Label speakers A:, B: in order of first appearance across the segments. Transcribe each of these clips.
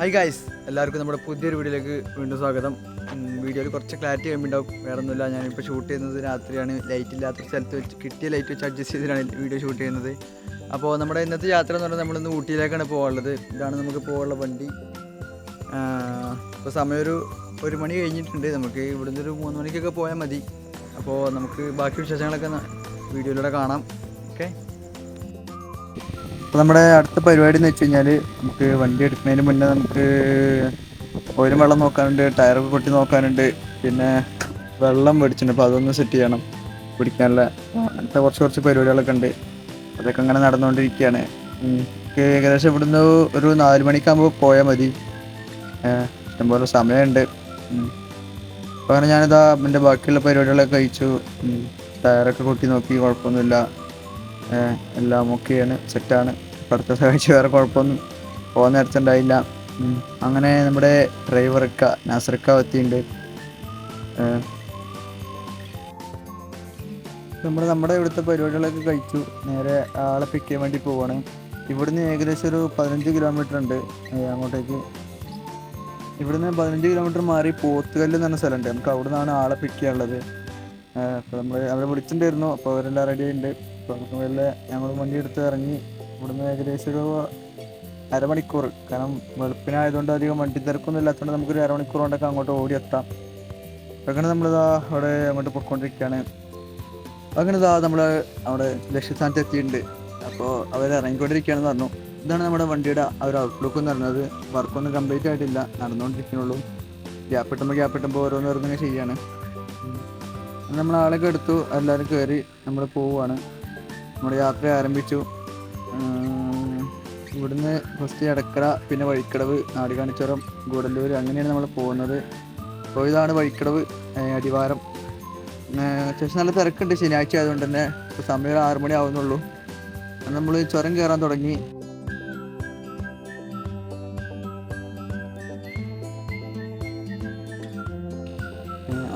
A: Hi guys എല്ലാവർക്കും നമ്മുടെ പുതിയൊരു വീഡിയോയിലേക്ക് വീണ്ടും സ്വാഗതം. വീഡിയോയിൽ കുറച്ച് ക്ലാരിറ്റി കഴിയുമ്പോൾ വേറെ ഒന്നുമില്ല ഞാനിപ്പോൾ ഷൂട്ട് ചെയ്യുന്നത് രാത്രിയാണ്. ലൈറ്റ് ഇല്ലാത്ത സ്ഥലത്ത് വെച്ച് കിട്ടിയ ലൈറ്റ് വെച്ച് അഡ്ജസ്റ്റ് ചെയ്തിട്ടാണ് വീഡിയോ ഷൂട്ട് ചെയ്യുന്നത്. അപ്പോൾ നമ്മുടെ ഇന്നത്തെ യാത്ര എന്ന് പറഞ്ഞാൽ നമ്മളിന്ന് ഊട്ടിയിലേക്കാണ് പോകാനുള്ളത്. ഇതാണ് നമുക്ക് പോകാനുള്ള വണ്ടി. ഇപ്പോൾ സമയം ഒരു ഒരു മണി കഴിഞ്ഞിട്ടുണ്ട്. നമുക്ക് ഇവിടുന്ന് ഒരു മൂന്ന് മണിക്കൊക്കെ പോയാൽ മതി. അപ്പോൾ നമുക്ക് ബാക്കി വിശേഷങ്ങളൊക്കെ വീഡിയോയിലൂടെ കാണാം. ഓക്കെ അപ്പോൾ നമ്മുടെ അടുത്ത പരിപാടി എന്ന് വെച്ച് കഴിഞ്ഞാൽ നമുക്ക് വണ്ടി എടുക്കുന്നതിന് മുന്നേ നമുക്ക് ഓയിലും വെള്ളം നോക്കാനുണ്ട് ടയറൊക്കെ പൊട്ടി നോക്കാനുണ്ട് പിന്നെ വെള്ളം മേടിച്ചിട്ടുണ്ട്. അപ്പോൾ അതൊന്ന് സെറ്റ് ചെയ്യണം പിടിക്കാനുള്ള അങ്ങനത്തെ കുറച്ച് കുറച്ച് പരിപാടികളൊക്കെ ഉണ്ട്. അതൊക്കെ അങ്ങനെ നടന്നുകൊണ്ടിരിക്കുകയാണ്. ഏകദേശം ഇവിടുന്ന് ഒരു നാല് മണിക്കാകുമ്പോൾ പോയാൽ മതി. ഇഷ്ടംപോലെ സമയമുണ്ട്. അപ്പോൾ അങ്ങനെ ഞാനിതാ എന്റെ ബാക്കിയുള്ള പരിപാടികളൊക്കെ കഴിച്ചു. ടയറൊക്കെ കൊട്ടി നോക്കി കുഴപ്പമൊന്നുമില്ല. എല്ലാം ഓക്കെയാണ് സെറ്റാണ്. അടുത്ത കാഴ്ച വേറെ കുഴപ്പമൊന്നും പോകാൻ നേരത്തുണ്ടായില്ല അങ്ങനെ നമ്മുടെ ഡ്രൈവർക്ക നാസർക്ക എത്തിയിട്ടുണ്ട് ഏഹ് നമ്മൾ നമ്മുടെ ഇവിടുത്തെ പരിപാടികളൊക്കെ കഴിച്ചു. നേരെ ആളെ പിക്ക് ചെയ്യാൻ വേണ്ടി പോവാണ്. ഇവിടുന്ന് ഏകദേശം ഒരു പതിനഞ്ച് കിലോമീറ്റർ ഉണ്ട്. അങ്ങോട്ടേക്ക്. ഇവിടുന്ന് പതിനഞ്ച് കിലോമീറ്റർ മാറി പോത്തുകല്ല് എന്ന് പറഞ്ഞ സ്ഥലമുണ്ട്. നമുക്ക് അവിടെ നിന്നാണ് ആളെ പിക്ക് ചെയ്യാനുള്ളത്. അപ്പോൾ നമ്മൾ അവരെ വിളിച്ചിട്ടുണ്ടായിരുന്നു. അപ്പോൾ അവരെല്ലാം റെഡി ആയിട്ടുണ്ട്. അപ്പോൾ ഞങ്ങൾ വണ്ടി എടുത്ത് ഇറങ്ങി ഇവിടുന്ന് ഏകദേശം ഒരു അരമണിക്കൂർ. കാരണം വെളുപ്പിനായതുകൊണ്ട് അധികം വണ്ടി തിരക്കൊന്നും ഇല്ലാത്തതുകൊണ്ട് നമുക്കൊരു അരമണിക്കൂർ കൊണ്ടൊക്കെ അങ്ങോട്ട് ഓടി എത്താം അങ്ങനെ നമ്മളിതാ അവിടെ അങ്ങോട്ട് പൊയ്ക്കൊണ്ടിരിക്കുകയാണ് അങ്ങനെ ഇതാ നമ്മൾ അവിടെ ലക്ഷ്യസ്ഥാനത്ത് എത്തിയിട്ടുണ്ട്. അപ്പോൾ അവർ ഇറങ്ങിക്കൊണ്ടിരിക്കുകയാണെന്ന് പറഞ്ഞു. ഇതാണ് നമ്മുടെ വണ്ടിയുടെ ആ ഒരു ഔട്ട്ലുക്ക് എന്ന് പറയുന്നത് വർക്കൊന്നും കംപ്ലീറ്റ് ആയിട്ടില്ല. നടന്നുകൊണ്ടിരിക്കുന്നുള്ളൂ ഗ്യാപ്പ് കിട്ടുമ്പോൾ ഗ്യാപ്പ് കിട്ടുമ്പോൾ ഓരോന്ന് ഓരോന്നിങ്ങനെ ചെയ്യാണ്. നമ്മൾ ആളൊക്കെ എടുത്തു. എല്ലാവരും കയറി നമ്മൾ പോവുകയാണ് നമ്മുടെ യാത്ര ആരംഭിച്ചു. ഇവിടുന്ന് ഫസ്റ്റ് എടക്കര പിന്നെ വഴിക്കടവ് നാടുകാണിച്ചുരം ഗൂഡല്ലൂർ അങ്ങനെയാണ് നമ്മൾ പോകുന്നത്. അപ്പോൾ ഇതാണ് വഴിക്കടവ് അടിവാരം. അത്യാവശ്യം നല്ല തിരക്കുണ്ട് ശനിയാഴ്ച ആയതുകൊണ്ട് തന്നെ. ഇപ്പോൾ സമയം ഒരു ആറുമണി ആവുന്നുള്ളൂ നമ്മൾ ചുരം കയറാൻ തുടങ്ങി.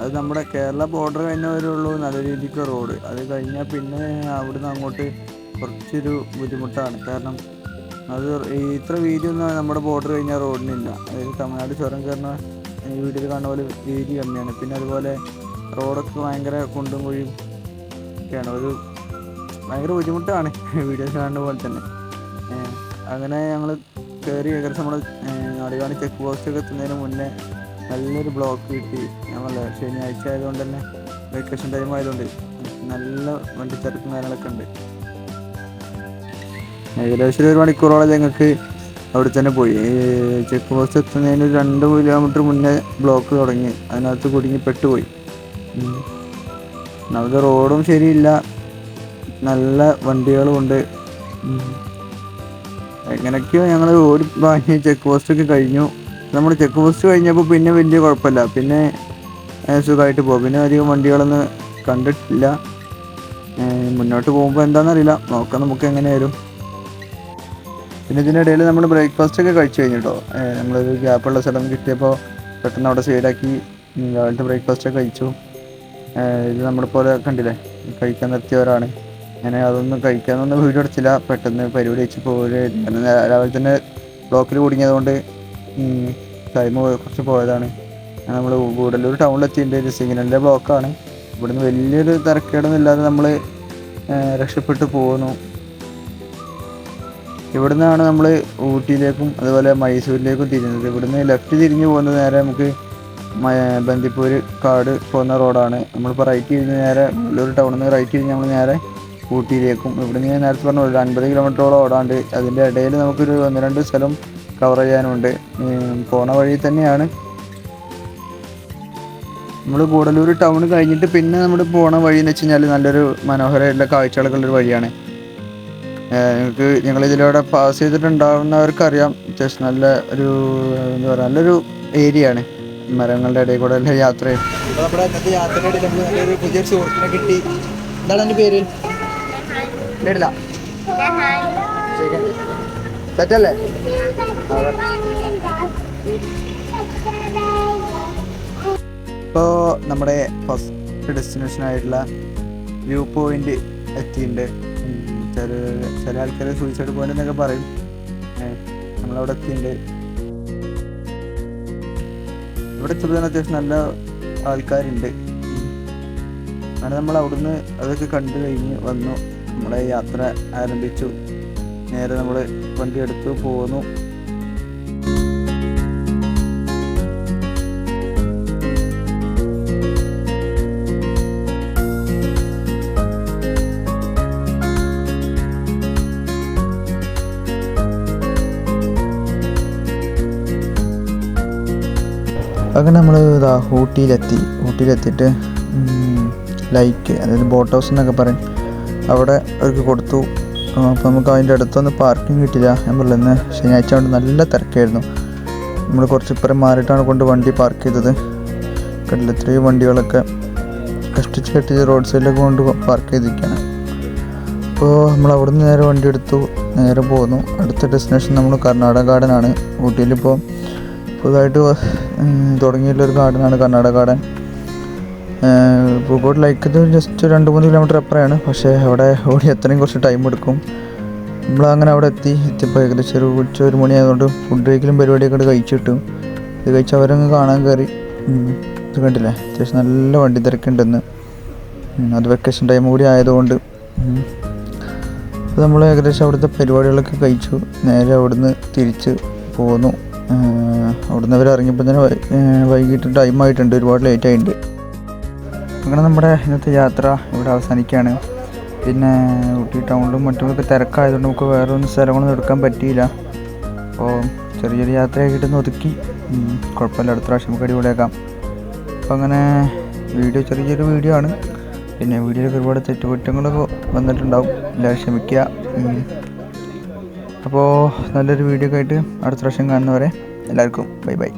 A: അത് നമ്മുടെ കേരള ബോർഡർ തന്നെ വരുള്ളൂ നല്ല രീതിക്ക് റോഡ് അത് കഴിഞ്ഞാൽ പിന്നെ അവിടുന്ന് അങ്ങോട്ട് കുറച്ചൊരു ബുദ്ധിമുട്ടാണ്. കാരണം അത് ഇത്ര വീതി ഒന്നും നമ്മുടെ ബോർഡർ കഴിഞ്ഞാൽ റോഡിനില്ല അതായത് തമിഴ്നാട് ചുരം കയറുന്ന ഈ വീട്ടിൽ കാണുന്ന പോലെ വീതി കമ്മിയാണ്. പിന്നെ അതുപോലെ റോഡൊക്കെ ഭയങ്കര കുണ്ടും കുഴിയും ഒക്കെയാണ്. ഒരു ഭയങ്കര ബുദ്ധിമുട്ടാണ് വീഡിയോ കാണുന്ന പോലെ തന്നെ. അങ്ങനെ ഞങ്ങൾ കയറി ഏകദേശം നമ്മൾ നാടുകാണി ചെക്ക് പോസ്റ്റൊക്കെ എത്തുന്നതിന് മുന്നേ നല്ലൊരു ബ്ലോക്ക് കിട്ടി. ഞങ്ങൾ ശനിയാഴ്ച ആയതുകൊണ്ട് തന്നെ വെക്കേഷൻ ടൈം ആയതുകൊണ്ട് നല്ല വണ്ടി തിരക്കും കാര്യങ്ങളൊക്കെ ഉണ്ട്. ഏകദേശം ഒരു മണിക്കൂറോളം ഞങ്ങൾക്ക് അവിടെ തന്നെ പോയി. ചെക്ക് പോസ്റ്റ് എത്തുന്നതിന് രണ്ട് കിലോമീറ്റർ മുന്നേ ബ്ലോക്ക് തുടങ്ങി. അതിനകത്ത് കുടുങ്ങി പെട്ടുപോയി. നമുക്ക് റോഡും ശരിയില്ല. നല്ല വണ്ടികളും ഉണ്ട്. എങ്ങനെയൊക്കെയോ ഞങ്ങൾ ഓടി വാങ്ങി ചെക്ക് പോസ്റ്റൊക്കെ കഴിഞ്ഞു. നമ്മൾ ചെക്ക് പോസ്റ്റ് കഴിഞ്ഞപ്പോൾ പിന്നെ വലിയ കുഴപ്പമില്ല പിന്നെ സുഖമായിട്ട് പോകും പിന്നെ അധികം വണ്ടികളൊന്നും കണ്ടിട്ടില്ല. മുന്നോട്ട് പോകുമ്പോൾ എന്താണെന്നറിയില്ല നോക്കാം നമുക്ക് എങ്ങനെ വരും. പിന്നെ ഇതിനിടയിൽ നമ്മൾ ബ്രേക്ക്ഫാസ്റ്റ് ഒക്കെ കഴിച്ചു കഴിഞ്ഞിട്ടോ? നമ്മളൊരു ഗ്യാപ്പുള്ള സ്ഥലം കിട്ടിയപ്പോൾ പെട്ടെന്ന് അവിടെ സൈഡാക്കി രാവിലത്തെ ബ്രേക്ക്ഫാസ്റ്റ് ഒക്കെ കഴിച്ചു. ഇത് നമ്മളെ പോലെ കണ്ടില്ലേ? കഴിക്കാൻ നിർത്തിയവരാണ്. അങ്ങനെ അതൊന്നും കഴിക്കാനൊന്നും വീഡിയോ എടുത്തില്ല പെട്ടെന്ന് പരിപാടി വെച്ച് കാരണം രാവിലെ തന്നെ ബ്ലോക്കിൽ കുടുങ്ങിയതുകൊണ്ട് ടൈം കുറച്ച് പോയതാണ്. നമ്മൾ ഗൂഡല്ലൂർ ടൗണിലെത്തിയിട്ട് ഒരു സിഗ്നലിന്റെ ബ്ലോക്കാണ് ഇവിടുന്ന് വലിയൊരു തിരക്കേടൊന്നും ഇല്ലാതെ നമ്മൾ രക്ഷപ്പെട്ടു പോകുന്നു. ഇവിടുന്നാണ് നമ്മൾ ഊട്ടിയിലേക്കും അതുപോലെ മൈസൂരിലേക്കും തിരിഞ്ഞത്. ഇവിടുന്ന് ലെഫ്റ്റ് തിരിഞ്ഞു പോകുന്നത് നേരെ നമുക്ക് ബന്ദിപ്പൂര് കാട് പോകുന്ന റോഡാണ് നമ്മളിപ്പോൾ റൈറ്റ് തിരിഞ്ഞ് നേരെ ഒരു ടൗണിൽ നിന്ന് റൈറ്റ് തിരിഞ്ഞ് നമ്മൾ നേരെ ഊട്ടിയിലേക്കും. ഇവിടുന്ന് ഞാൻ നേരത്തെ പറഞ്ഞ ഒരു അൻപത് കിലോമീറ്ററോളം ഓടാണ്ട്. അതിന്റെ ഇടയിൽ നമുക്കൊരു ഒന്ന് രണ്ട് സ്ഥലം കവർ ചെയ്യാനുണ്ട്. പോണ വഴി തന്നെയാണ്. നമ്മൾ കൂടലൂർ ടൗൺ കഴിഞ്ഞിട്ട് പിന്നെ നമ്മൾ പോണ വഴി എന്ന് വെച്ച് കഴിഞ്ഞാൽ നല്ലൊരു മനോഹരമായിട്ടുള്ള കാഴ്ചകളൊക്കെ ഒരു വഴിയാണ്. നിങ്ങൾക്ക് ഞങ്ങൾ ഇതിലൂടെ പാസ് ചെയ്തിട്ടുണ്ടാവുന്നവർക്കറിയാം. അത്യാവശ്യം നല്ല ഒരു എന്താ പറയുക നല്ലൊരു ഏരിയ ആണ്. മരങ്ങളുടെ ഇടയിൽ കൂടെ എല്ലാം യാത്ര ചെയ്യും നമ്മുടെ ഇന്നത്തെ യാത്രയുടെ ഇടയിൽ നല്ലൊരു പുതിയ സുഹൃത്തിനെ കിട്ടി. എന്താണ് എന്റെ പേര്? കേട്ടില്ല സെറ്റല്ലേ ഇപ്പോൾ നമ്മുടെ ഫസ്റ്റ് ഡെസ്റ്റിനേഷൻ ആയിട്ടുള്ള വ്യൂ പോയിന്റ് എത്തിയിട്ടുണ്ട് ചില ചില ആൾക്കാർ സൂയിസൈഡ് പോയിന്റ് എന്നൊക്കെ പറയും. നമ്മളവിടെ എത്തിയിട്ടുണ്ട്. ഇവിടെ ചെറുതാണ് അത്യാവശ്യം നല്ല ആൾക്കാരുണ്ട്. അങ്ങനെ നമ്മൾ അവിടുന്ന് അതൊക്കെ കണ്ടു കഴിഞ്ഞ് വന്നു. നമ്മുടെ യാത്ര ആരംഭിച്ചു. നേരെ നമ്മൾ വണ്ടി എടുത്ത് പോകുന്നു. അങ്ങനെ നമ്മൾ ഇതാ ഊട്ടിയിലെത്തി. ഊട്ടിയിലെത്തിയിട്ട് ലൈക്ക് അതായത് ബോട്ട് ഹൗസ് എന്നൊക്കെ പറയും. അവിടെ അവർക്ക് കൊടുത്തു. അപ്പോൾ നമുക്ക് അതിന്റെ അടുത്തൊന്നും പാർക്കിംഗ് കിട്ടില്ല ഞാൻ പറഞ്ഞു ഇന്ന് ശനിയാഴ്ച കൊണ്ട് നല്ല തിരക്കായിരുന്നു. നമ്മൾ കുറച്ച് ഇപ്പുറം മാറിയിട്ടാണ് കൊണ്ട് വണ്ടി പാർക്ക് ചെയ്തത്. കണ്ടില്ല ഇത്രയും വണ്ടികളൊക്കെ കഷ്ടിച്ച് കെട്ടിച്ച് റോഡ് സൈഡിലൊക്കെ കൊണ്ട് പാർക്ക് ചെയ്തിരിക്കുകയാണ് അപ്പോൾ നമ്മൾ അവിടെ നിന്ന് നേരെ വണ്ടി എടുത്തു നേരെ പോന്നു. അടുത്ത ഡെസ്റ്റിനേഷൻ നമ്മൾ കർണാടക ഗാർഡനാണ് ഊട്ടിയിലിപ്പോൾ പുതുതായിട്ട് തുടങ്ങിയിട്ടുള്ളൊരു ഗാർഡനാണ് കർണാടക ഗാർഡൻ പൂക്കോട് ഇത് ജസ്റ്റ് രണ്ട് മൂന്ന് കിലോമീറ്റർ അപ്പുറമാണ് പക്ഷേ അവിടെ ഓടി എത്രയും കുറച്ച് ടൈം എടുക്കും. നമ്മൾ അങ്ങനെ അവിടെ എത്തി. എത്തിയപ്പോൾ ഏകദേശം ഒരു ഉച്ച ഒരു മണിയായതുകൊണ്ട് ഫുഡ് കഴിക്കലും പരിപാടിയൊക്കെ ഇട്ട് കഴിച്ചിട്ടു ഇത് കഴിച്ച് അവരങ്ങ് കാണാൻ കയറി. ഇത് കണ്ടില്ലേ? അത്യാവശ്യം നല്ല വണ്ടി തിരക്കുണ്ടെന്ന്. അത് വെക്കേഷൻ ടൈം കൂടി ആയതുകൊണ്ട്. നമ്മൾ ഏകദേശം അവിടുത്തെ പരിപാടികളൊക്കെ കഴിച്ചു. നേരെ അവിടുന്ന് തിരിച്ച് പോന്നു. അവിടുന്ന് അവർ ഇറങ്ങിയപ്പോൾ തന്നെ വൈകിട്ട് ടൈം ആയിട്ടുണ്ട്. ഒരുപാട് ലേറ്റ് ആയിട്ടുണ്ട് അങ്ങനെ നമ്മുടെ ഇന്നത്തെ യാത്ര ഇവിടെ അവസാനിക്കുകയാണ്. പിന്നെ ഊട്ടി ടൗണിലും മറ്റും മറ്റുമൊക്കെ തിരക്കായതുകൊണ്ട് നമുക്ക് വേറെ ഒന്നും സ്ഥലങ്ങളൊന്നും എടുക്കാൻ പറ്റിയില്ല. അപ്പോൾ ചെറിയൊരു ചെറിയ യാത്രയാക്കിയിട്ട് ഒന്ന് ഒതുക്കി. കുഴപ്പമില്ല അടുത്ത പ്രാവശ്യം നമുക്ക് അടിപൊളിയാക്കാം. അപ്പോൾ അങ്ങനെ വീഡിയോ ചെറിയൊരു വീഡിയോ ആണ്. പിന്നെ വീഡിയോയിലൊക്കെ ഒരുപാട് തെറ്റുകുറ്റങ്ങളൊക്കെ വന്നിട്ടുണ്ടാവും. എല്ലാവരും ക്ഷമിക്കുക. അപ്പോൾ നല്ലൊരു വീഡിയോ ഒക്കെ ആയിട്ട് അടുത്ത പ്രാവശ്യം കാണുന്നവരെ എല്ലാവർക്കും ബൈ ബൈ.